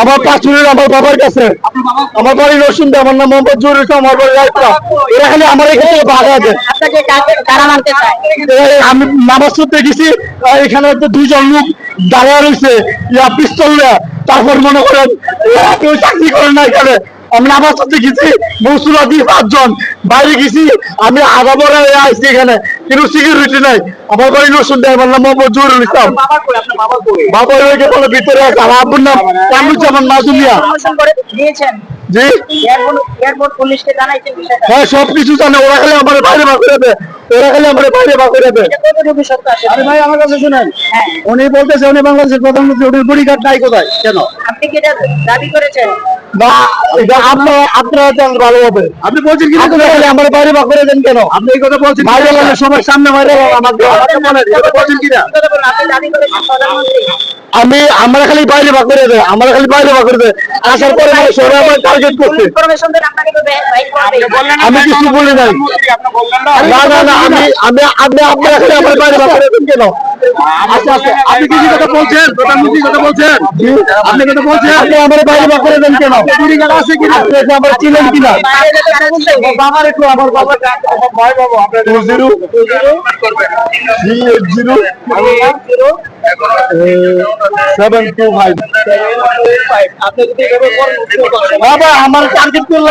আমার পাঁচুরের আমার বাবার কাছে। আমার বাড়ি রসুন আমার নাম মোহাম্মদ জহুর ইসলাম আমার বাড়ি রায়পুরা। এরা খালি আমার এখানে বাধা আছে দেয় আমি নামাজ পড়তে গেছি এখানে তো দুইজন লোক দাঁড়িয়ে রয়েছে। ইয়া পিস্তল তারপর মনে করেন কেউ চাকরি করে না এখানে। আমি নামাজ পড়তে গেছি মৌসুলা দিয়ে পাঁচজন। বাইরে গেছি আমি আধা বড় আসছি এখানে কিন্তু সিকিউরিটি নাই। আমার বাড়ি নসুন দেয় আমার নাম মোহাম্মদ জহুরুল ইসলাম বাবা হয়ে বলে ভিতরে আছে আর আব্বুর নাম কামরুজ্জামান মাজুলিয়া জি। হ্যাঁ সব কিছু জানে ওরা খালি আমার বাইরে বা করে ওরা খালি আমার বাইরে বা করে দেয়। এটা কতটুকু সত্য আসলে আরে ভাই আমার কাছে শুনেন। হ্যাঁ। উনি বলতেছে উনি বাংলাদেশের প্রধানমন্ত্রী উনি বডিগার্ড নাই কোথায়? কেন? আপনি কি এটা দাবি করেছেন? না এটা আপনার আপনারা ভালো হবে। আপনি বলছেন কি? আমার বাইরে বা করে দেন কেন? আপনি এই কথা বলছেন বাইরে গেলে সবার সামনে বাইরে আমাকে বলছেন কি না কি কথা বলুন? আপনি দাবি করেছেন প্রধানমন্ত্রী? আমি আমরা খালি বাইরে বা করে দেয় আমরা খালি বাইরে বা করে দেয় আসার পরে সবাই আমার টার্গেট করছে। আমি কিছু বলি নাই। না না না। আমি আমি আপনি আপনারা খালি আমার বাইরে বা কেন আচ্ছা আচ্ছা আপনি কি কি কথা বলছেন? প্রধানমন্ত্রী কথা বলছেন? আপনি কথা বলছেন? আপনি আমার বাইরে বা দেন কেন চুরিগার আছে কিনা? আপনি আমার চিনেন কিনা? বাবার একটু আমার বাবা ভয় সেভেন টু ফাইভ বাবা আমার টার্গেট করলে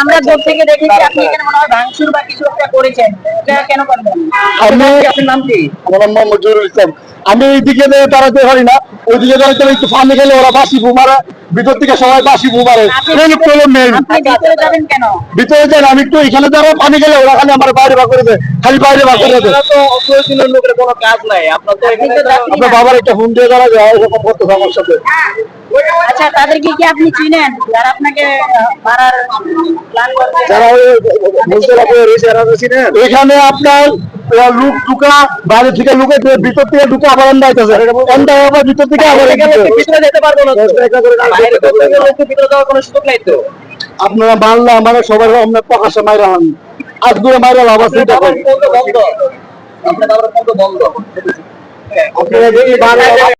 আমরা দূর থেকে দেখেছি আপনি এখানে মনে হয় ভাঙচুর বা কিছু একটা করেছেন। এটা কেন করবেন? আমি আপনার নাম কি? আমার নাম ইসলাম। আমি এইদিকে দিয়ে দাঁড়াতে পারি না। দাঁড়াতে একটু ফানি ওরা বাসি বু মারে ভিতর থেকে সবাই বাসি বু মারে। এই লোক হলো main। আপনি ভিতরে যাবেন কেন? ভিতরে যান আমি একটু এখানে দাঁড়া পানি গেলে ওরা খালি আমার বাইরে বা করে দেয় খালি বাইরে বা করে দেয়। লোকের কোনো কাজ নাই আপনার বাবার একটা ফোন দিয়ে দাঁড়া যায় এরকম করতেছে আমার সাথে। আচ্ছা তাদেরকে কি আপনি চিনেন যারা আপনাকে আহ, প্ল্যান করছে? যারা ওই বলতে রাখবে রয়েছে চিনেন? এখানে আপনার ওরা লুক ঢুকা বাইরে থেকে লুকে ভিতর থেকে ঢুকে আবার এন্ডা হইতেছে এন্ডা আবার ভিতর থেকে আবার ভিতরে যেতে পারব না দশ টাকা করে দাম বাইরে দিতে করতে হবে। গেলে একটু ভিতরে যাওয়ার কোনো সুযোগ নাই তো। আপনারা বাংলা মানে সবাই আপনার প্রকাশে মাইরা হন আজ দূরে মাইরা লাভ আছে এটা বন্ধ আপনার বন্ধ আপনারা যদি ভালো